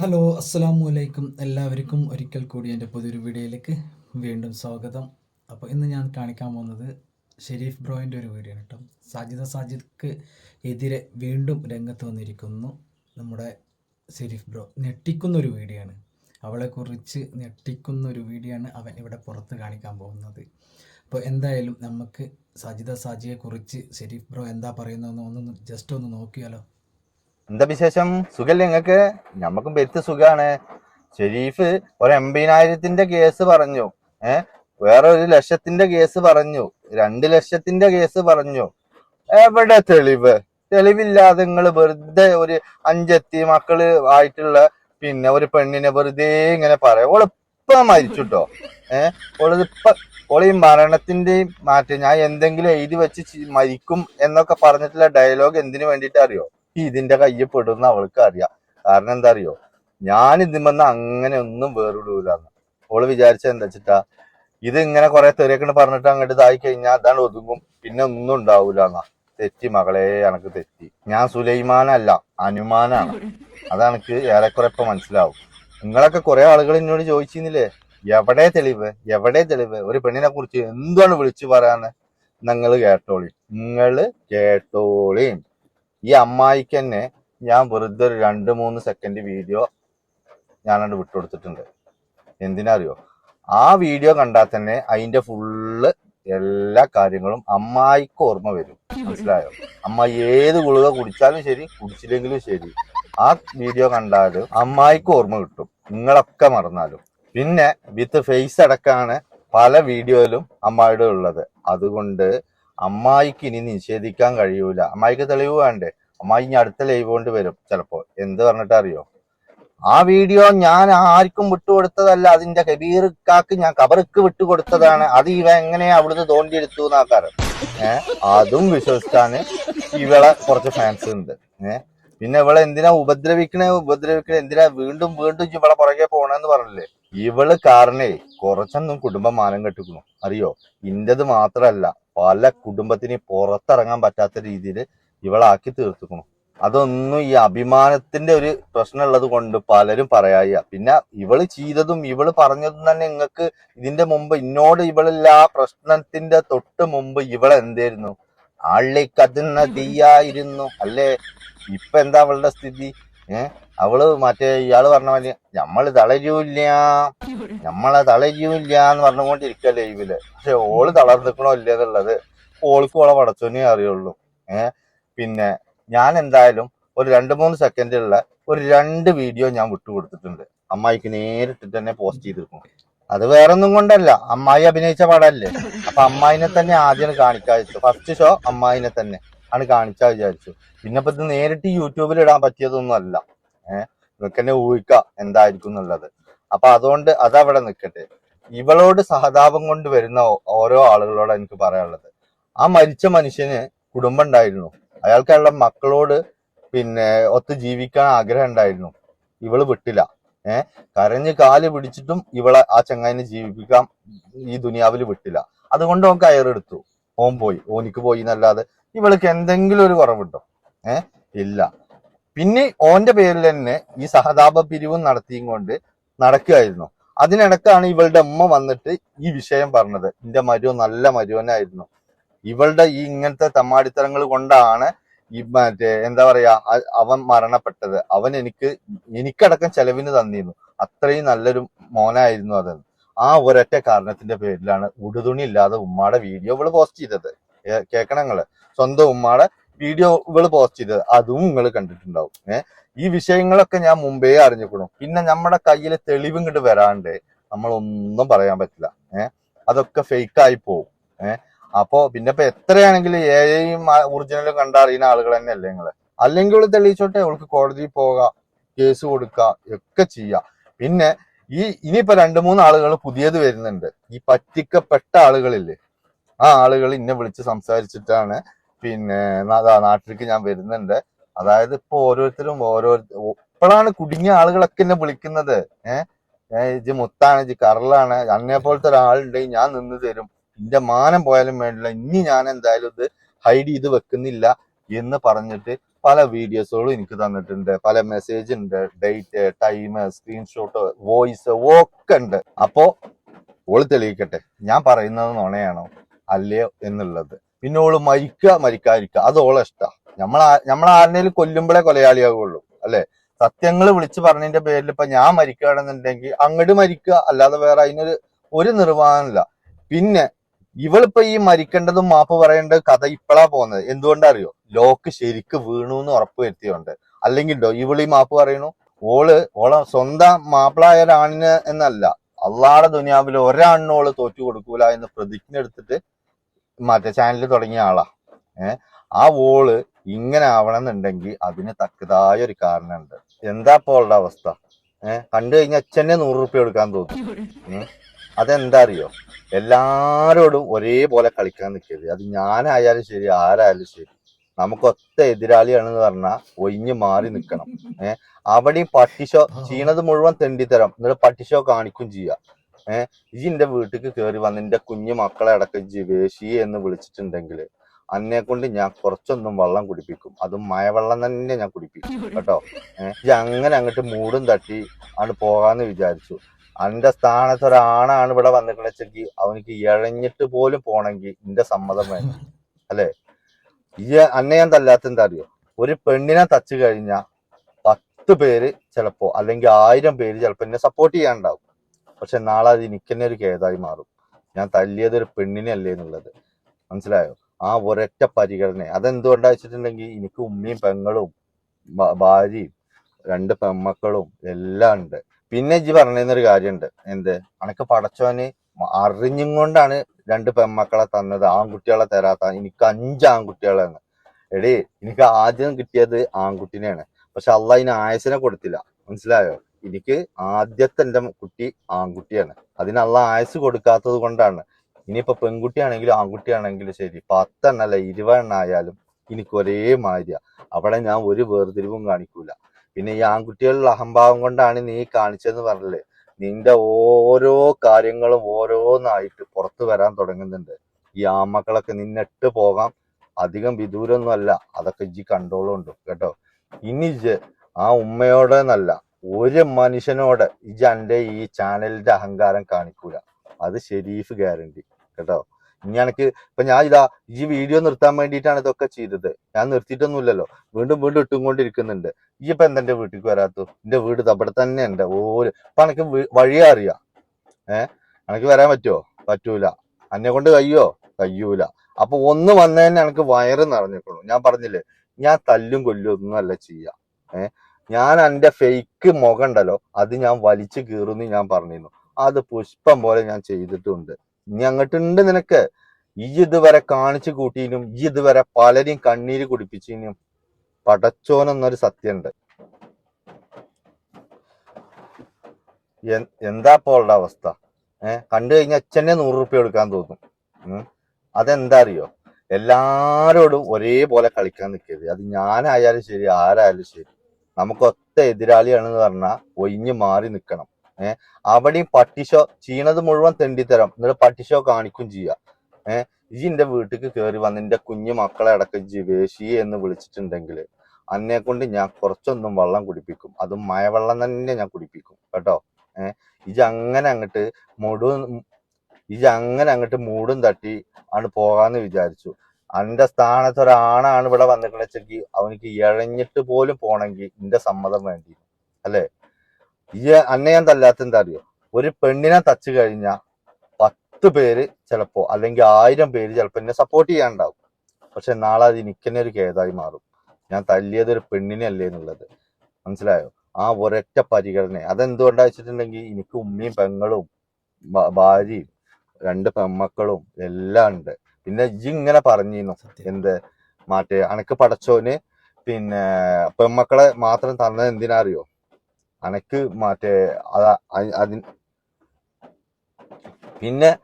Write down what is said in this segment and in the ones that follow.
Hello അസ്സലാമു അലൈക്കും എല്ലാവർക്കും ഒരിക്കൽ കൂടി എന്റെ പുതിയൊരു വീഡിയോയിലേക്ക് വീണ്ടും സ്വാഗതം. അപ്പോൾ ഇന്ന് ഞാൻ കാണിക്കാൻ പോകുന്നത് ഷെരീഫ് ബ്രോയിന്റെ ഒരു വീഡിയോ ആണ് കേട്ടോ. സാജിദ സാജിദ്ക്ക് എതിരെ വീണ്ടും രംഗത്ത് വന്നിരിക്കുന്നു നമ്മുടെ ഷെരീഫ് ബ്രോ. ഞെട്ടിക്കുന്ന ഒരു വീഡിയോ ആണ്. അവളെക്കുറിച്ച് ഞെട്ടിക്കുന്ന ഒരു വീഡിയോ ആണ് അവൻ ഇവിടെ പുറത്ത് കാണിക്കാൻ പോകുന്നത്. അപ്പോൾ എന്തായാലും നമുക്ക് സാജിദ സാജിയെക്കുറിച്ച് ഷെരീഫ് ബ്രോ എന്താ പറയുന്നതെന്ന് ഒന്ന് ജസ്റ്റ് ഒന്ന് നോക്കിയാലോ. എന്താ വിശേഷം? സുഖല്ലേ നിങ്ങക്ക് ഞമ്മക്കും പെരുത്ത് സുഖാണ്. ഷെരീഫ് ഒരു എൺപതിനായിരത്തിന്റെ കേസ് പറഞ്ഞു. ഏ? വേറെ ഒരു ലക്ഷത്തിന്റെ കേസ് പറഞ്ഞു. രണ്ട് ലക്ഷത്തിന്റെ കേസ് പറഞ്ഞു. എവിടെ തെളിവ്? തെളിവില്ലാതെ നിങ്ങൾ വെറുതെ ഒരു അഞ്ചെത്തി മക്കൾ ആയിട്ടുള്ള പിന്നെ ഒരു പെണ്ണിനെ വെറുതെ ഇങ്ങനെ പറയാം. ഓളിപ്പ മരിച്ചുട്ടോ. ഏഹ് ഓളിപ്പ ഓൾ മരണത്തിന്റെയും മാറ്റം ഞാൻ എന്തെങ്കിലും എഴുതി വെച്ച് മരിക്കും എന്നൊക്കെ പറഞ്ഞിട്ടുള്ള ഡയലോഗ് എന്തിനു വേണ്ടിയിട്ട് അറിയോ ഇതിന്റെ കയ്യിൽ പെടുന്ന അവൾക്ക് അറിയാം. കാരണം എന്താ അറിയോ ഞാൻ ഇതിമെന്ന് അങ്ങനെ ഒന്നും വേറിടൂലെന്ന്. അവൾ വിചാരിച്ച എന്താ വെച്ചിട്ടാ? ഇത് ഇങ്ങനെ കുറെ തെറിയൊക്കെ പറഞ്ഞിട്ട് അങ്ങോട്ട് ഇതായി കഴിഞ്ഞാൽ അതാണ് ഒതുങ്ങും. പിന്നെ ഒന്നും ഉണ്ടാവൂല എന്നാ തെറ്റി മകളെ എനക്ക് തെറ്റി. ഞാൻ സുലൈമാനല്ല അനുമാനാണ്. അതെനിക്ക് ഏറെക്കുറെ ഇപ്പൊ മനസ്സിലാവും. നിങ്ങളൊക്കെ കുറെ ആളുകൾ എന്നോട് ചോദിച്ചിരുന്നില്ലേ എവിടെ തെളിവ്? എവിടെ തെളിവ്? ഒരു പെണ്ണിനെ കുറിച്ച് എന്താണ് വിളിച്ചു പറയാന്ന് നിങ്ങൾ കേട്ടോളി. നിങ്ങൾ കേട്ടോളിയും ഈ അമ്മായിക്ക് തന്നെ ഞാൻ വെറുതെ ഒരു രണ്ട് മൂന്ന് സെക്കൻഡ് വീഡിയോ ഞാനത് വിട്ടുകൊടുത്തിട്ടുണ്ട്. എന്തിനാ അറിയോ ആ വീഡിയോ കണ്ടാൽ തന്നെ അതിന്റെ ഫുള്ള് എല്ലാ കാര്യങ്ങളും അമ്മായിക്ക് ഓർമ്മ വരും. മനസ്സിലായോ? അമ്മായി ഏത് ഗുളിക കുടിച്ചാലും ശരി കുടിച്ചില്ലെങ്കിലും ശരി. ആ വീഡിയോ കണ്ടാലും അമ്മായിക്ക് ഓർമ്മ കിട്ടും. നിങ്ങളൊക്കെ മറന്നാലും. പിന്നെ വിത്ത് ഫേസ് അടക്കമാണ് പല വീഡിയോയിലും അമ്മായിയുടെ ഉള്ളത്. അതുകൊണ്ട് അമ്മായിക്ക് ഇനി നിഷേധിക്കാൻ കഴിയൂല. അമ്മായിക്ക് തെളിവ് വേണ്ടേ? അമ്മായി ഇനി അടുത്ത ലൈവ് കൊണ്ട് വരും ചിലപ്പോ. എന്ത് പറഞ്ഞിട്ട് അറിയോ? ആ വീഡിയോ ഞാൻ ആർക്കും വിട്ടുകൊടുത്തതല്ല. അതിന്റെ കബീർക്കാക്ക് ഞാൻ കബർക്ക് വിട്ടുകൊടുത്തതാണ്. അത് ഇവ എങ്ങനെയാ അവിടുന്ന് തോണ്ടിയെടുത്തു എന്നാക്കാരം ഏഹ് അതും വിശ്വസിച്ചാണ് ഇവളെ കുറച്ച് ഫാൻസ് ഉണ്ട്. പിന്നെ ഇവളെ എന്തിനാ ഉപദ്രവിക്കണേ? ഉപദ്രവിക്കണേ? എന്തിനാ വീണ്ടും വീണ്ടും ഇവളെ പുറകെ പോണെന്ന് പറഞ്ഞില്ലേ? ഇവൾ കാരണേ കുറച്ചൊന്നും കുടുംബം മാനം കെട്ടിക്കണു അറിയോ? ഇന്റത് മാത്രല്ല. പല കുടുംബത്തിന് പുറത്തിറങ്ങാൻ പറ്റാത്ത രീതിയിൽ ഇവളാക്കി തീർത്തുക്കണു. അതൊന്നും ഈ അഭിമാനത്തിന്റെ ഒരു പ്രശ്നമുള്ളത് കൊണ്ട് പലരും പറയായ പിന്നെ ഇവൾ ചെയ്തതും ഇവൾ പറഞ്ഞതും തന്നെ നിങ്ങൾക്ക് ഇതിന്റെ മുമ്പ് ഇന്നോട് ഇവളില്ല ആ പ്രശ്നത്തിന്റെ തൊട്ട് മുമ്പ് ഇവളെന്തായിരുന്നു എന്തായിരുന്നു? അതിന്ന തീയായിരുന്നു അല്ലേ? ഇപ്പൊ എന്താ അവളുടെ സ്ഥിതി? ഏഹ് അവൾ മറ്റേ ഇയാൾ പറഞ്ഞ മതി നമ്മൾ തളരൂല്ല. നമ്മളെ തളരൂല്ല എന്ന് പറഞ്ഞുകൊണ്ടിരിക്ക ലൈവിൽ പക്ഷെ ഓൾ തളർന്നിക്കണോ ഇല്ല ഓൾക്ക് ഓളെ പടച്ചോനെ അറിയുള്ളൂ. ഏഹ് പിന്നെ ഞാൻ എന്തായാലും ഒരു രണ്ട് മൂന്ന് സെക്കൻഡുള്ള ഒരു രണ്ട് വീഡിയോ ഞാൻ വിട്ടുകൊടുത്തിട്ടുണ്ട്. അമ്മായിക്ക് നേരിട്ട് തന്നെ പോസ്റ്റ് ചെയ്തിരിക്കും. അത് വേറെ ഒന്നും കൊണ്ടല്ല. അമ്മായി അഭിനയിച്ച പടമല്ലേ. അപ്പൊ അമ്മായിനെ തന്നെ ആദ്യം കാണിക്കാൻ വെച്ചു ഫസ്റ്റ് ഷോ അമ്മായിനെ തന്നെ ആണ് കാണിച്ചാ വിചാരിച്ചു. പിന്നെ ഇപ്പൊ ഇത് നേരിട്ട് യൂട്യൂബിൽ ഇടാൻ പറ്റിയതൊന്നും അല്ല ഏഹ് നിങ്ങൾക്ക് തന്നെ എന്തായിരിക്കും എന്നുള്ളത് അപ്പൊ അതുകൊണ്ട് അതവിടെ നിൽക്കട്ടെ ഇവളോട് സഹതാപം കൊണ്ട് വരുന്ന ഓരോ ആളുകളോട് എനിക്ക് പറയാനുള്ളത്. ആ മരിച്ച മനുഷ്യന് കുടുംബം ഉണ്ടായിരുന്നു. അയാൾക്കുള്ള മക്കളോട് പിന്നെ ഒത്ത് ജീവിക്കാൻ ആഗ്രഹം ഉണ്ടായിരുന്നു. ഇവൾ വിട്ടില്ല. ഏഹ് കരഞ്ഞ് കാൽ പിടിച്ചിട്ടും ഇവളെ ആ ചങ്ങായിനെ ജീവിപ്പിക്കാം ഈ ദുനിയാവിൽ വിട്ടില്ല. അതുകൊണ്ട് ഓൻ കയറെടുത്തു. ഓൻ പോയി. ഓനിക്ക് പോയി എന്നല്ലാതെ ഇവൾക്ക് എന്തെങ്കിലും ഒരു കുറവുണ്ടോ? ഏഹ് ഇല്ല. പിന്നെ ഓന്റെ പേരിൽ തന്നെ ഈ സഹതാപ പിരിവും നടത്തിയും കൊണ്ട് നടക്കുകയായിരുന്നു. അതിനിടക്കാണ് ഇവളുടെ അമ്മ വന്നിട്ട് ഈ വിഷയം പറഞ്ഞത്. എന്റെ മരുവൻ നല്ല മരുവനായിരുന്നു ഇവളുടെ ഈ ഇങ്ങനത്തെ തമ്മാടിത്തരങ്ങൾ കൊണ്ടാണ് ഈ മറ്റേ എന്താ പറയാ അവൻ മരണപ്പെട്ടത്. അവൻ എനിക്ക് എനിക്കടക്കം ചെലവിന് തന്നിരുന്നു. അത്രയും നല്ലൊരു മോനായിരുന്നു അതെന്ന് ആ ഒരൊറ്റ കാരണത്തിന്റെ പേരിലാണ് ഉടുതുണി ഇല്ലാതെ ഉമ്മാടെ വീഡിയോ ഇവൾ പോസ്റ്റ് ചെയ്തത്. കേക്കണങ്ങൾ സ്വന്തം ഉമ്മാടെ വീഡിയോ ഇവൾ പോസ്റ്റ് ചെയ്തത്. അതും നിങ്ങൾ കണ്ടിട്ടുണ്ടാവും. ഏഹ് ഈ വിഷയങ്ങളൊക്കെ ഞാൻ മുമ്പേ അറിഞ്ഞിക്കണം പിന്നെ നമ്മുടെ കയ്യിൽ തെളിവ് ഇങ്ങോട്ട് വരാണ്ട് നമ്മളൊന്നും പറയാൻ പറ്റില്ല. ഏഹ് അതൊക്കെ ആയി പോവും. ഏഹ് അപ്പോ പിന്നെ ഇപ്പൊ എത്രയാണെങ്കിലും ഏഴേയും ഒറിജിനലും കണ്ടറിയുന്ന ആളുകൾ തന്നെയല്ലേ നിങ്ങൾ അല്ലെങ്കിൽ ഇവൾ തെളിയിച്ചോട്ടെ അവൾക്ക് കോടതിയിൽ പോകാം കേസ് കൊടുക്കുക ഒക്കെ ചെയ്യാം. പിന്നെ ഈ ഇനിയിപ്പോ രണ്ട് മൂന്ന് ആളുകൾ പുതിയത് വരുന്നുണ്ട്. ഈ പറ്റിക്കപ്പെട്ട ആളുകളില്ലേ? ആ ആളുകൾ ഇന്നെ വിളിച്ച് സംസാരിച്ചിട്ടാണ് പിന്നെ നാട്ടിലേക്ക് ഞാൻ വരുന്നുണ്ട്. അതായത് ഇപ്പൊ ഓരോരുത്തരും ഓരോ ഇപ്പോഴാണ് കുടുങ്ങിയ ആളുകളൊക്കെ എന്നെ വിളിക്കുന്നത്. ഏഹ് ഇജ് മുത്താണ് ഇജ് കറലാണ് അന്നെ പോലത്തെ ഒരാളുണ്ടെങ്കിൽ ഞാൻ നിന്ന് തരും. എന്റെ മാനം പോയാലും വേണ്ടില്ല. ഇനി ഞാൻ എന്തായാലും ഇത് ഹൈഡ് ചെയ്ത് വെക്കുന്നില്ല എന്ന് പറഞ്ഞിട്ട് പല വീഡിയോസുകളും എനിക്ക് തന്നിട്ടുണ്ട്. പല മെസ്സേജ് ഉണ്ട് ഡേറ്റ് ടൈം സ്ക്രീൻഷോട്ട് വോയിസ് ഒക്കെ ഉണ്ട്. അപ്പോ ഓൾ തെളിയിക്കട്ടെ. ഞാൻ പറയുന്നത് നുണയാണോ? അല്ലയോ എന്നുള്ളത്. പിന്നെ ഓൾ മരിക്കുക മരിക്കാതിരിക്കുക. അത് ഓളെ ഇഷ്ട. നമ്മൾ ആരുടെയും കൊല്ലുമ്പോഴേ കൊലയാളിയാകുള്ളൂ അല്ലെ? സത്യങ്ങൾ വിളിച്ചു പറഞ്ഞതിന്റെ പേരിൽ ഇപ്പൊ ഞാൻ മരിക്കുകയാണെന്നുണ്ടെങ്കിൽ അങ്ങോട്ട് മരിക്കുക അല്ലാതെ വേറെ അതിനൊരു ഒരു നിർവാഹമില്ല പിന്നെ ഇവളിപ്പോ ഈ മരിക്കേണ്ടതും മാപ്പ് പറയേണ്ട കഥ ഇപ്പളാ പോകുന്നത്. എന്തുകൊണ്ടറിയോ? ലോക്ക് ശരിക്ക് വീണു എന്ന് ഉറപ്പ് വരുത്തിയോണ്ട്. അല്ലെങ്കിൽ ഇവൾ മാപ്പ് പറയണു ഓൾ ഓളെ സ്വന്തം മാപ്പിളായ ഒരാണിന് എന്നല്ല. അള്ളാടെ ദുനിയാവിൽ ഒരാണിനോൾ തോറ്റു കൊടുക്കൂല എന്ന് പ്രതിജ്ഞ എടുത്തിട്ട് മറ്റേ ചാനലിൽ തുടങ്ങിയ ആളാ. ഏഹ് ആ വോൾ ഇങ്ങനെ ആവണമെന്നുണ്ടെങ്കിൽ അതിന് തക്കതായ ഒരു കാരണമുണ്ട്. എന്താ ഇപ്പോൾ ഉള്ള അവസ്ഥ? ഏഹ് കണ്ടു കഴിഞ്ഞാൽ അച്ഛനെ നൂറ് റുപ്യ കൊടുക്കാൻ തോന്നും. അതെന്താ അറിയോ? എല്ലാരോടും ഒരേപോലെ കളിക്കാൻ നിൽക്കരുത് അത് ഞാനായാലും ശരി ആരായാലും ശരി. നമുക്ക് ഒത്ത എതിരാളിയാണെന്ന് പറഞ്ഞാൽ ഒഴിഞ്ഞു മാറി നിൽക്കണം ഏഹ് അവിടെയും പട്ടിഷോ ചെയ്യണത് മുഴുവൻ തെണ്ടിത്തരം. എന്നിട്ട് പട്ടിഷോ കാണിക്കും ചെയ്യാം. ഏഹ് ഇജിന്റെ വീട്ടിൽ കയറി വന്ന് എന്റെ കുഞ്ഞു മക്കളെ അടക്കം ജിവേശി എന്ന് വിളിച്ചിട്ടുണ്ടെങ്കിൽ അന്നെ കൊണ്ട് ഞാൻ കുറച്ചൊന്നും വെള്ളം കുടിപ്പിക്കും. അതും മഴവെള്ളം തന്നെ ഞാൻ കുടിപ്പിക്കും. കേട്ടോ? ഏഹ് ഇജ്ജ് അങ്ങനെ അങ്ങോട്ട് മൂടും തട്ടി ആണ് പോകാന്ന് വിചാരിച്ചു. അന്റെ സ്ഥാനത്ത് ഒരാണാണ് ഇവിടെ വന്നിക്കണെച്ചെങ്കിൽ അവനിക്ക് ഇഴഞ്ഞിട്ട് പോലും പോണെങ്കിൽ എന്റെ സമ്മതം വേണം അല്ലെ? ഈ അന്നെ ഞാൻ തല്ലാത്ത എന്താ അറിയോ? ഒരു പെണ്ണിനെ തച്ചു കഴിഞ്ഞ പത്ത് പേര് ചിലപ്പോ അല്ലെങ്കിൽ ആയിരം പേര് ചിലപ്പോ എന്നെ സപ്പോർട്ട് ചെയ്യാണ്ടാവും പക്ഷെ നാളെ അത് എനിക്ക് തന്നെ ഒരു കേതായി മാറും. ഞാൻ തല്ലിയത് ഒരു പെണ്ണിനെ അല്ലേ എന്നുള്ളത്. മനസ്സിലായോ? ആ ഒരൊറ്റ പരിഗണന അതെന്തുകൊണ്ടാ വെച്ചിട്ടുണ്ടെങ്കിൽ എനിക്ക് ഉമ്മയും പെങ്ങളും ഭാര്യയും രണ്ട് പെമ്മക്കളും എല്ലാം ഉണ്ട്. പിന്നെ ഇജ്ജി പറഞ്ഞൊരു കാര്യമുണ്ട്. എന്ത്? അനക്ക് പടച്ചോന് അറിഞ്ഞും കൊണ്ടാണ് രണ്ട് പെമ്മക്കളെ തന്നത്. ആൺകുട്ടികളെ തരാത്ത എനിക്ക് അഞ്ച് ആൺകുട്ടികളാണ്. എടേ എനിക്ക് ആദ്യം കിട്ടിയത് ആൺകുട്ടിനെയാണ്. പക്ഷെ അള്ള അതിന് ആയസിനെ കൊടുത്തില്ല. മനസ്സിലായോ? എനിക്ക് ആദ്യത്തെ എന്റെ കുട്ടി ആൺകുട്ടിയാണ്. അതിനുള്ള ആയുസ് കൊടുക്കാത്തത് കൊണ്ടാണ്. ഇനിയിപ്പോൾ പെൺകുട്ടിയാണെങ്കിലും ആൺകുട്ടിയാണെങ്കിലും ശരി പത്തെണ്ണല്ല ഇരുപതെണ്ണ ആയാലും എനിക്ക് ഒരേ മാതിരിയ. അവിടെ ഞാൻ ഒരു വേർതിരിവും കാണിക്കൂല. പിന്നെ ഈ ആൺകുട്ടികളുടെ അഹംഭാവം കൊണ്ടാണ് നീ കാണിച്ചതെന്ന് പറഞ്ഞില്ലേ? നിന്റെ ഓരോ കാര്യങ്ങളും ഓരോന്നായിട്ട് പുറത്തു വരാൻ തുടങ്ങുന്നുണ്ട്. ഈ ആമക്കളൊക്കെ നിന്നിട്ട് പോകാം. അധികം വിദൂരൊന്നും അല്ല അതൊക്കെ ഇജ്ജി ഉണ്ട്. കേട്ടോ? ഇനി ആ ഉമ്മയോടെ എന്നല്ല ഒരു മനുഷ്യനോട് ഇജ്ജ് എന്റെ ഈ ചാനലിന്റെ അഹങ്കാരം കാണിക്കൂല. അത് ഷെരീഫ് ഗ്യാരണ്ടി കേട്ടോ? ഇനി എനിക്ക് ഇപ്പൊ ഞാൻ ഇതാ ഈ വീഡിയോ നിർത്താൻ വേണ്ടിയിട്ടാണ് ഇതൊക്കെ ചെയ്തത്. ഞാൻ നിർത്തിയിട്ടൊന്നുമില്ലല്ലോ. വീണ്ടും വീണ്ടും ഇട്ടുകൊണ്ടിരിക്കുന്നുണ്ട്. ഈ ഇപ്പൊ എന്താ എന്റെ വീട്ടിലേക്ക് വരാത്തു എന്റെ വീട് അവിടെ തന്നെ ഉണ്ട്. ഓര് ഇപ്പൊ എനിക്ക് വഴിയെ അറിയാം. ഏഹ് എനിക്ക് വരാൻ പറ്റുമോ? പറ്റൂല. എന്നെ കൊണ്ട് കയ്യോ കയ്യൂല അപ്പൊ ഒന്ന് വന്നതന്നെ എനിക്ക് വയറ് നിറഞ്ഞിട്ടുള്ളൂ. ഞാൻ പറഞ്ഞില്ലേ? ഞാൻ തല്ലും കൊല്ലും ഒന്നും അല്ല ചെയ്യാം. ഏഹ് ഞാൻ എന്റെ ഫേക്ക് മുഖം ഉണ്ടല്ലോ അത് ഞാൻ വലിച്ചു കീറുന്നു ഞാൻ പറഞ്ഞിരുന്നു. അത് പുഷ്പം പോലെ ഞാൻ ചെയ്തിട്ടുണ്ട്. ഇനി അങ്ങോട്ടുണ്ട് നിനക്ക്. ഈ ഇതുവരെ കാണിച്ചു കൂട്ടിനും ഈ ഇതുവരെ പലരെയും കണ്ണീര് കുടിപ്പിച്ചിനും പടച്ചോനെന്നൊരു സത്യമുണ്ട്. എന്താ പോളുടെ അവസ്ഥ? ഏഹ് കണ്ടു കഴിഞ്ഞാൽ അച്ഛനെ നൂറ് റുപ്യ കൊടുക്കാൻ തോന്നും. അതെന്താ അറിയോ? എല്ലാരോടും ഒരേപോലെ കളിക്കാൻ നിൽക്കരുത് അത് ഞാനായാലും ശരി ആരായാലും ശരി. നമുക്ക് ഒത്ത എതിരാളിയാണെന്ന് പറഞ്ഞാൽ ഒഴിഞ്ഞു മാറി നിൽക്കണം ഏഹ് അവിടെയും പട്ടിഷോ ചെയ്യണത് മുഴുവൻ തെണ്ടിത്തരം. എന്നിട്ട് പട്ടിഷോ കാണിക്കും ചെയ്യാം. ഏഹ് ഇജി എന്റെ വീട്ടിക്ക് കയറി വന്ന് എന്റെ കുഞ്ഞു മക്കളെ അടക്കം ജിവേശി എന്ന് വിളിച്ചിട്ടുണ്ടെങ്കിൽ അന്നെ കൊണ്ട് ഞാൻ കുറച്ചൊന്നും വെള്ളം കുടിപ്പിക്കും. അതും മഴവെള്ളം തന്നെ ഞാൻ കുടിപ്പിക്കും. കേട്ടോ? ഏഹ് ഇജ് അങ്ങനെ അങ്ങോട്ട് മുടും ഇജ് അങ്ങനെ അങ്ങോട്ട് മൂടും തട്ടി ആണ് പോകാന്ന് വിചാരിച്ചു. അന്റെ സ്ഥാനത്ത് ഒരാണാണ് ഇവിടെ വന്നിട്ടുണ്ടെങ്കിൽ അവനിക്ക് ഇഴഞ്ഞിട്ട് പോലും പോണെങ്കിൽ എന്റെ സമ്മതം വേണ്ടി അല്ലെ? ഈ അന്നെ ഞാൻ തല്ലാത്ത എന്താ അറിയോ? ഒരു പെണ്ണിനെ തച്ചു കഴിഞ്ഞാൽ പത്ത് പേര് ചിലപ്പോ അല്ലെങ്കിൽ ആയിരം പേര് ചിലപ്പോ എന്നെ സപ്പോർട്ട് ചെയ്യാണ്ടാവും പക്ഷെ നാളെ അത് എനിക്ക് ഒരു കേതായി മാറും. ഞാൻ തല്ലിയത് ഒരു പെണ്ണിനെ അല്ലേ എന്നുള്ളത്. മനസ്സിലായോ? ആ ഒരൊറ്റ പരിഗണന. അതെന്തുകൊണ്ടാ വെച്ചിട്ടുണ്ടെങ്കിൽ എനിക്ക് ഉമ്മയും പെങ്ങളും ഭാര്യയും രണ്ട് പെമ്മക്കളും എല്ലാം ഉണ്ട്. പിന്നെ ഇജ്ജ് ഇങ്ങനെ പറഞ്ഞിരുന്നു. എന്ത്? മറ്റേ അനക്ക് പടച്ചോന് പിന്നെ പെമ്മക്കളെ മാത്രം തന്നത് എന്തിനാ അറിയോ അനക്ക് മറ്റേ അത- പിന്നെ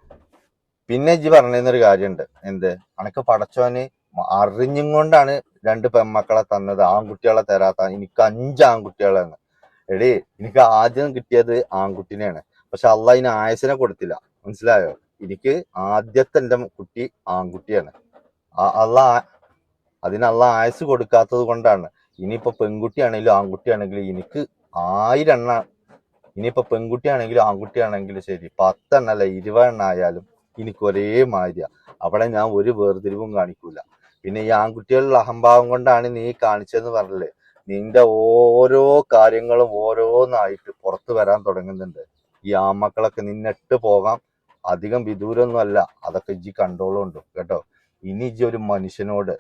പിന്നെ ഇജ്ജ് പറഞ്ഞൊരു കാര്യമുണ്ട്. എന്ത്? അനക്ക് പടച്ചോന് അറിഞ്ഞും കൊണ്ടാണ് രണ്ട് പെമ്മക്കളെ തന്നത്. ആൺകുട്ടികളെ തരാത്ത എനിക്ക് അഞ്ച് ആൺകുട്ടികളാണ്. എടേ എനിക്ക് ആദ്യം കിട്ടിയത് ആൺകുട്ടിനെയാണ്. പക്ഷെ അള്ള അതിന് ആയസിനെ കൊടുത്തില്ല. മനസ്സിലായോ? എനിക്ക് ആദ്യത്തെ എന്റെ കുട്ടി ആൺകുട്ടിയാണ്. അള്ള അതിനുള്ള ആയുസ് കൊടുക്കാത്തത് കൊണ്ടാണ്. ഇനിയിപ്പോൾ പെൺകുട്ടിയാണെങ്കിലും ആൺകുട്ടിയാണെങ്കിലും എനിക്ക് ആയിരം എണ്ണ ഇനിയിപ്പോ പെൺകുട്ടിയാണെങ്കിലും ആൺകുട്ടിയാണെങ്കിലും ശരി പത്തെണ്ണ അല്ല ഇരുപതെണ്ണ ആയാലും എനിക്ക് ഒരേ മാതിരി അവിടെ ഞാൻ ഒരു വേർതിരിവും കാണിക്കൂല. പിന്നെ ഈ ആൺകുട്ടികളുടെ അഹംഭാവം കൊണ്ടാണ് നീ കാണിച്ചതെന്ന് പറഞ്ഞില്ലേ? നിന്റെ ഓരോ കാര്യങ്ങളും ഓരോന്നായിട്ട് പുറത്തു വരാൻ തുടങ്ങുന്നുണ്ട്. ഈ ആമക്കളൊക്കെ നിന്നിട്ട് പോകാം. അധികം വിദൂരമൊന്നും അല്ല. അതൊക്കെ ഇജ്ജി കണ്ടോളുണ്ട്? കേട്ടോ? ഇനി ഇജ്ജ് ഒരു മനുഷ്യനോട്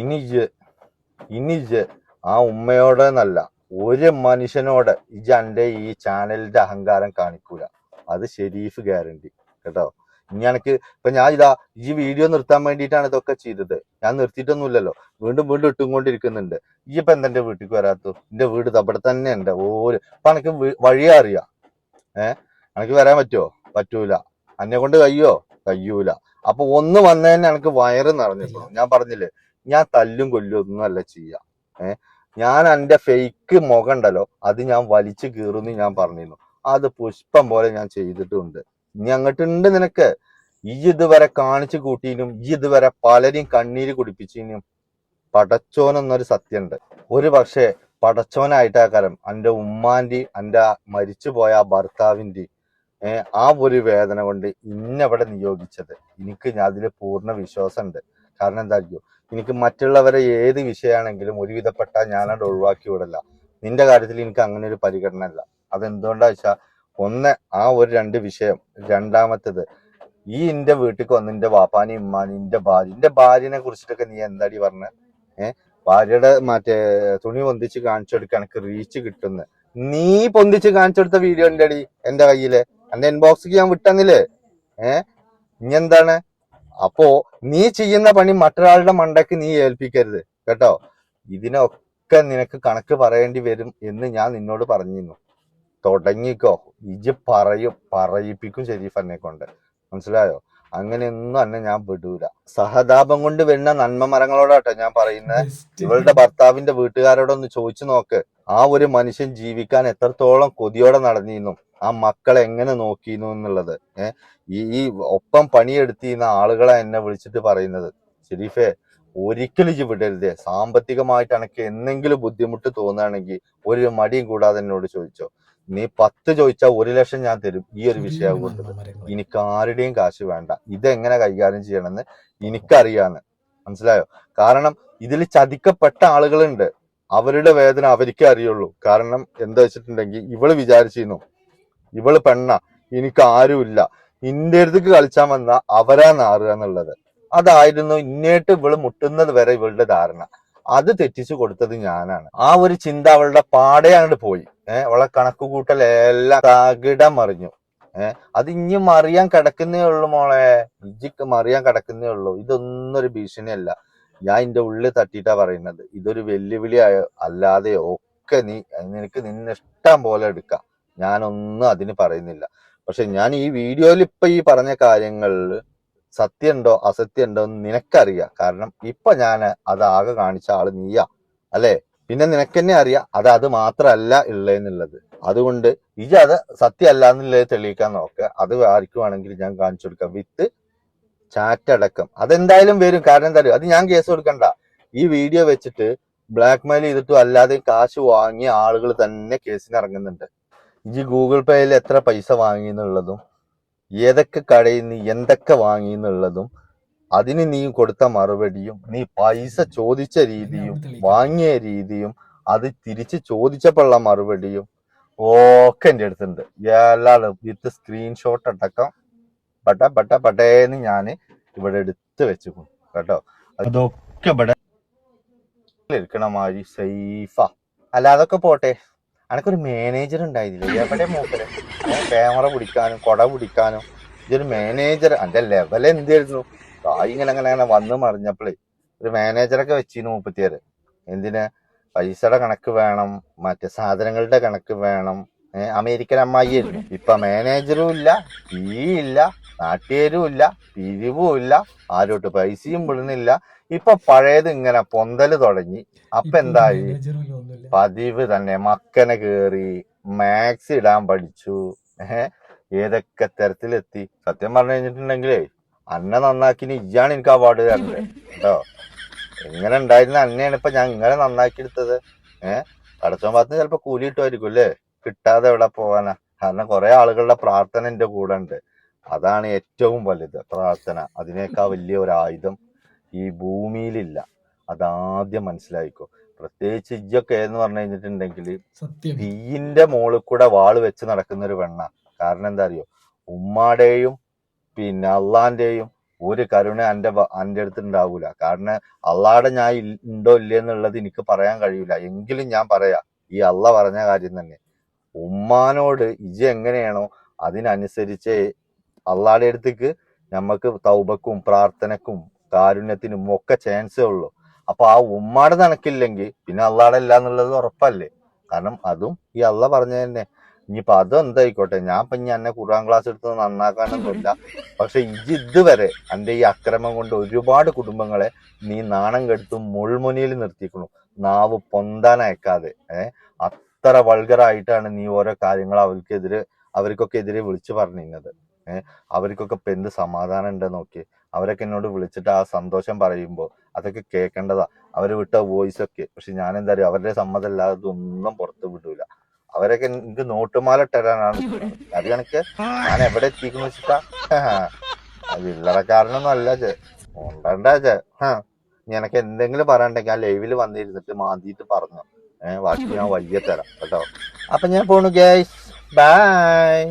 ഇനി ഇജ്ജ് ഇനി ഇജ്ജ് ആ ഉമ്മയോടെ എന്നല്ല ഒരു മനുഷ്യനോട് ഇജ്ജ് എന്റെ ഈ ചാനലിന്റെ അഹങ്കാരം കാണിക്കൂല. അത് ഷെരീഫ് ഗ്യാരണ്ടി. കേട്ടോ? ഇനി എനിക്ക് ഇപ്പൊ ഞാൻ ഇതാ ഈ വീഡിയോ നിർത്താൻ വേണ്ടിയിട്ടാണ് ഇതൊക്കെ ചെയ്തത്. ഞാൻ നിർത്തിയിട്ടൊന്നുമില്ലല്ലോ. വീണ്ടും വീണ്ടും ഇട്ടുകൊണ്ടിരിക്കുന്നുണ്ട്. ഈ ഇപ്പൊ എന്തെന്റെ വീട്ടിലേക്ക് വരാത്തു എന്റെ വീട് അവിടെ തന്നെ ഉണ്ട് ഓര്. അപ്പൊ എനിക്ക് വഴിയറിയാം. ഏഹ് എനിക്ക് വരാൻ പറ്റുമോ പറ്റൂല. എന്നെ കൊണ്ട് കഴിയോ? കഴിയൂല. അപ്പൊ ഒന്ന് വന്നതന്നെ എനിക്ക് വയറ് നിറഞ്ഞിരുന്നു ഞാൻ പറഞ്ഞില്ലേ ഞാൻ തല്ലും കൊല്ലും ഒന്നും അല്ല ചെയ്യാ. ഏഹ് ഞാൻ എന്റെ ഫേക്ക് മുഖണ്ടല്ലോ അത് ഞാൻ വലിച്ചു കീറുന്നു ഞാൻ പറഞ്ഞിരുന്നു. അത് പുഷ്പം പോലെ ഞാൻ ചെയ്തിട്ടുണ്ട്. ഇനി അങ്ങോട്ടുണ്ട് നിനക്ക്. ഈ ഇതുവരെ കാണിച്ചു കൂട്ടിയിനും ഈ ഇതുവരെ പലരെയും കണ്ണീര് കുടിപ്പിച്ചിനും പടച്ചോനെന്നൊരു സത്യമുണ്ട്. ഒരു പക്ഷേ പടച്ചോനായിട്ടാക്കാരം എന്റെ ഉമ്മാന്റെയും എന്റെ മരിച്ചുപോയ ഭർത്താവിന്റെയും ആ ഒരു വേദന കൊണ്ട് ഇന്നവിടെ നിയോഗിച്ചത്. എനിക്ക് അതിൽ പൂർണ വിശ്വാസമുണ്ട്. കാരണം എന്തായിരിക്കും എനിക്ക് മറ്റുള്ളവരെ ഏത് വിഷയമാണെങ്കിലും ഒരുവിധപ്പെട്ട ഞാനത് ഒഴിവാക്കി വിടല്ല നിന്റെ കാര്യത്തിൽ എനിക്ക് അങ്ങനെ ഒരു പരിഗണന അല്ല അതെന്തുകൊണ്ടാ വെച്ചാൽ ഒന്ന് ആ ഒരു രണ്ട് വിഷയം രണ്ടാമത്തേത് ഈ എന്റെ വീട്ടിൽ വന്ന് എന്റെ വാപ്പാനി ഉമ്മാനി എന്റെ ഭാര്യ എന്റെ ഭാര്യനെ കുറിച്ചിട്ടൊക്കെ നീ എന്താടി പറഞ്ഞ? ഏഹ് ഭാര്യയുടെ മറ്റേ തുണി പൊന്തിച്ച് കാണിച്ചു കൊടുക്കാൻ എനിക്ക് റീച്ച് കിട്ടുന്ന. നീ പൊന്തിച്ച് കാണിച്ചെടുത്ത വീഡിയോ ഉണ്ട് അടി എന്റെ കയ്യിൽ എന്റെ ഇൻബോക്സിക്ക് ഞാൻ വിട്ടന്നില്ലേ? ഏ? ഇനി എന്താണ്? അപ്പോ നീ ചെയ്യുന്ന പണി മറ്റൊരാളുടെ മണ്ടയ്ക്ക് നീ ഏൽപ്പിക്കരുത് കേട്ടോ? ഇതിനൊക്കെ നിനക്ക് കണക്ക് പറയേണ്ടി വരും എന്ന് ഞാൻ നിന്നോട് പറഞ്ഞിരുന്നു. തുടങ്ങിക്കോ. ഇജ് പറയും പറയിപ്പിക്കും ഷെരീഫ് എന്നെ കൊണ്ട്. മനസ്സിലായോ? അങ്ങനെയൊന്നും അന്നെ ഞാൻ വിടൂല. സഹതാപം കൊണ്ട് വരുന്ന നന്മ മരങ്ങളോടാട്ടോ ഞാൻ പറയുന്നത് ഇവളുടെ ഭർത്താവിന്റെ വീട്ടുകാരോടൊന്ന് ചോദിച്ചു നോക്ക്. ആ ഒരു മനുഷ്യൻ ജീവിക്കാൻ എത്രത്തോളം കൊതിയോടെ നടന്നിരുന്നു ആ മക്കളെ എങ്ങനെ നോക്കിയിരുന്നു എന്നുള്ളത്. ഏഹ് ഈ ഈ ഒപ്പം പണിയെടുത്തിരുന്ന ആളുകളെ എന്നെ വിളിച്ചിട്ട് പറയുന്നത്. ഷെരീഫേ ഒരിക്കലും ഇജ്ജ് വിടരുതേ. സാമ്പത്തികമായിട്ട് എനിക്ക് എന്തെങ്കിലും ബുദ്ധിമുട്ട് തോന്നുകയാണെങ്കിൽ ഒരു മടിയും കൂടാതെ എന്നോട് ചോദിച്ചോ. നീ പത്ത് ചോദിച്ചാൽ ഒരു ലക്ഷം ഞാൻ തരും. ഈ ഒരു വിഷയം കൊണ്ട് എനിക്ക് ആരുടെയും കാശ് വേണ്ട. ഇതെങ്ങനെ കൈകാര്യം ചെയ്യണമെന്ന് എനിക്കറിയാന്ന്. മനസ്സിലായോ? കാരണം ഇതിൽ ചതിക്കപ്പെട്ട ആളുകളുണ്ട്. അവരുടെ വേദന അവർക്കേ അറിയുള്ളൂ. കാരണം എന്താ വെച്ചിട്ടുണ്ടെങ്കിൽ ഇവൾ വിചാരിച്ചിരുന്നു ഇവൾ പെണ്ണ എനിക്ക് ആരുമില്ല. ഇന്റെ അടുത്തേക്ക് കളിച്ചാൽ വന്ന അവരാ നാറുക എന്നുള്ളത്. അതായിരുന്നു ഇന്നേട്ട് ഇവൾ മുട്ടുന്നത് വരെ ഇവളുടെ ധാരണ. അത് തെറ്റിച്ചു കൊടുത്തത് ഞാനാണ്. ആ ഒരു ചിന്ത അവളുടെ പാടെ അങ്ങോട്ട് പോയി. ഏഹ് അവളെ കണക്ക് കൂട്ടൽ എല്ലാം തകിടം മറിഞ്ഞു. ഏഹ് അത് ഇനി മറിയാൻ കിടക്കുന്നേ ഉള്ളൂ മോളെ. ഇജിക്ക് മറിയാൻ കിടക്കുന്നേ ഉള്ളൂ. ഇതൊന്നും ഒരു ഭീഷണിയല്ല. ഞാൻ എന്റെ ഉള്ളിൽ തട്ടിട്ടാ പറയുന്നത്. ഇതൊരു വെല്ലുവിളി അല്ലാതെ ഒക്കെ നീ നിനക്ക് നിന്നെ ഇഷ്ടം പോലെ എടുക്കാം. ഞാനൊന്നും അതിന് പറയുന്നില്ല. പക്ഷെ ഞാൻ ഈ വീഡിയോയിൽ ഇപ്പൊ ഈ പറഞ്ഞ കാര്യങ്ങളിൽ സത്യമുണ്ടോ അസത്യമുണ്ടോ എന്ന് നിനക്കറിയാം. കാരണം ഇപ്പൊ ഞാൻ അത് ആകെ കാണിച്ച ആൾ നീയാ അല്ലേ? പിന്നെ നിനക്ക് തന്നെ അറിയാം അത് അത് മാത്രമല്ല ഉള്ളതെന്നുള്ളത് അതുകൊണ്ട് ഇജ അത് സത്യമല്ല എന്നുള്ളത് തെളിയിക്കാൻ നോക്കുക അത് ആർക്കുവാണെങ്കിൽ ഞാൻ കാണിച്ചു കൊടുക്കാം. വിത്ത് ചാറ്റ് അടക്കം. അതെന്തായാലും വരും. കാരണം എന്താ? അത് ഞാൻ കേസ് കൊടുക്കണ്ട. ഈ വീഡിയോ വെച്ചിട്ട് ബ്ലാക്ക് മെയിൽ ചെയ്തിട്ടും അല്ലാതെ കാശ് വാങ്ങിയ ആളുകൾ തന്നെ കേസിന് ഇറങ്ങുന്നുണ്ട്. ഈ ഗൂഗിൾ പേയിൽ എത്ര പൈസ വാങ്ങി എന്നുള്ളതും ഏതൊക്കെ കടയിൽ നീ എന്തൊക്കെ വാങ്ങി എന്നുള്ളതും അതിന് നീ കൊടുത്ത മറുപടിയും നീ പൈസ ചോദിച്ച രീതിയും വാങ്ങിയ രീതിയും അത് തിരിച്ച് ചോദിച്ചപ്പോഴുള്ള മറുപടിയും ഒക്കെ എന്റെ അടുത്തുണ്ട്. എല്ലാവരും വിത്ത് സ്ക്രീൻഷോട്ട് അടക്കം. പട്ട പട്ട പട്ടേന്ന് ഞാൻ ഇവിടെ എടുത്ത് വെച്ചു കേട്ടോ? അതൊക്കെ ഇവിടെ ഇരിക്കണ സേഫാ അല്ല അതൊക്കെ പോട്ടെ. അനക്കൊരു മാനേജർ ഉണ്ടായിരുന്നില്ല? എവിടെ മൂപ്പര്? ക്യാമറ പിടിക്കാനും കൊട പിടിക്കാനും. ഇതൊരു മാനേജർ അന്റെ ലെവൽ എന്തായിരുന്നു? ഇങ്ങനെ അങ്ങനെ അങ്ങനെ വന്ന് മറിഞ്ഞപ്പോഴേ ഒരു മാനേജറൊക്കെ വെച്ചിരുന്നു മുപ്പത്തിയാറ് എന്തിന്? പൈസയുടെ കണക്ക് വേണം മറ്റേ സാധനങ്ങളുടെ കണക്ക് വേണം. അമേരിക്കൻ അമ്മായി ഇപ്പൊ മാനേജറും ഇല്ല ഈ ഇല്ല നാട്ടുകാരും ഇല്ല പിരിവും ഇല്ല ആരോട്ട് പൈസയും വിടുന്നില്ല. ഇപ്പൊ പഴയത് ഇങ്ങനെ പൊന്തൽ തുടങ്ങി. അപ്പൊ എന്തായി? പതിവ് തന്നെ മക്കനെ കേറി മാക്സ് ഇടാൻ പഠിച്ചു. ഏഹ് ഏതൊക്കെ തരത്തിലെത്തി? സത്യം പറഞ്ഞു കഴിഞ്ഞിട്ടുണ്ടെങ്കിലേ അന്നെ നന്നാക്കിന് ഇജ്ജാണ് എനിക്ക് അവാർഡ് തരണ്ടേ? കേട്ടോ എങ്ങനെ ഉണ്ടായിരുന്ന? അന്നെയാണ് ഇപ്പൊ ഞാൻ ഇങ്ങനെ നന്നാക്കി എടുത്തത്. ഏഹ് പടച്ചോൻ ഭാഗത്ത് ചിലപ്പോ കൂലി കിട്ടുമായിരിക്കും അല്ലേ? കിട്ടാതെ എവിടെ പോവാനാ? കാരണം കുറെ ആളുകളുടെ പ്രാർത്ഥന എന്റെ കൂടെ ഉണ്ട്. അതാണ് ഏറ്റവും വലുത് പ്രാർത്ഥന. അതിനേക്കാൾ വലിയ ഒരു ആയുധം ഈ ഭൂമിയിലില്ല. അതാദ്യം മനസ്സിലായിക്കോ. പ്രത്യേകിച്ച് ഇജ്ജൊക്കെ എന്ന് പറഞ്ഞു കഴിഞ്ഞിട്ടുണ്ടെങ്കിൽ തീയിന്റെ മുകളിൽ കൂടെ വാൾ വെച്ച് നടക്കുന്ന ഒരു വെണ്ണ കാരണം എന്താ അറിയോ? ഉമ്മാടെയും പിന്നെ അള്ളാന്റെയും ഒരു കരുണ എന്റെ എന്റെ അടുത്ത് ഉണ്ടാവൂല കാരണം അള്ളാടെ ഞാൻ ഉണ്ടോ ഇല്ലേ എന്നുള്ളത് എനിക്ക് പറയാൻ കഴിയൂല. എങ്കിലും ഞാൻ പറയാ ഈ അള്ള പറഞ്ഞ കാര്യം തന്നെ. ഉമ്മാനോട് ഇജ് എങ്ങനെയാണോ അതിനനുസരിച്ച് അള്ളാടെ അടുത്തേക്ക് നമുക്ക് തൗബക്കും പ്രാർത്ഥനക്കും കാരുണ്യത്തിനും ഒക്കെ ചാൻസേ ഉള്ളൂ. അപ്പൊ ആ ഉമ്മാടെ നടക്കില്ലെങ്കിൽ പിന്നെ അള്ളാടെ അല്ല എന്നുള്ളത് ഉറപ്പല്ലേ? കാരണം അതും ഈ അള്ള പറഞ്ഞ തന്നെ ഇനിയിപ്പൊ അതും എന്തായിക്കോട്ടെ ഞാൻ ഇപ്പൊ ഇനി എന്നെ ഖുർആൻ ക്ലാസ് എടുത്ത് നന്നാക്കാനൊന്നുമില്ല. പക്ഷെ ഇതുവരെ എന്റെ ഈ അക്രമം കൊണ്ട് ഒരുപാട് കുടുംബങ്ങളെ നീ നാണം കെടുത്തും മുൾമുനിയിൽ നിർത്തിക്കണു നാവ് പൊന്താൻ അയക്കാതെ ഏഹ് അത്ര വൾഗറായിട്ടാണ് നീ ഓരോ കാര്യങ്ങൾ അവർക്കെതിരെ അവർക്കൊക്കെ എതിരെ വിളിച്ചു പറഞ്ഞിരുന്നത്. അവർക്കൊക്കെ ഇപ്പൊ എന്ത് സമാധാനം ഉണ്ട് നോക്കി. അവരൊക്കെ എന്നോട് വിളിച്ചിട്ട് ആ സന്തോഷം പറയുമ്പോൾ അതൊക്കെ കേൾക്കേണ്ടതാ. അവർ വിട്ട വോയിസ് ഒക്കെ. പക്ഷെ ഞാൻ എന്താ പറയുക അവരുടെ സമ്മതമല്ലാതെ ഇതൊന്നും പുറത്ത് വിടൂല. അവരൊക്കെ എനിക്ക് നോട്ടുമാല ഇട്ടരാനാണ്. അത് കണക്ക് ഞാൻ എവിടെ എത്തിക്കുന്നു വെച്ചിട്ടാ? വില്ലറക്കാരനൊന്നും അല്ല ചെ. ഉണ്ടണ്ട ചെ. നിനക്ക് എന്തെങ്കിലും പറയണ്ടെങ്കിൽ ആ ലൈവിൽ വന്നിരുന്നിട്ട് മാന്തിയിട്ട് പറഞ്ഞു. ഏഹ് ബാക്കി ഞാൻ വയ്യ തരാം. കേട്ടോ. അപ്പൊ ഞാൻ പോണു ഗൈസ് ബൈ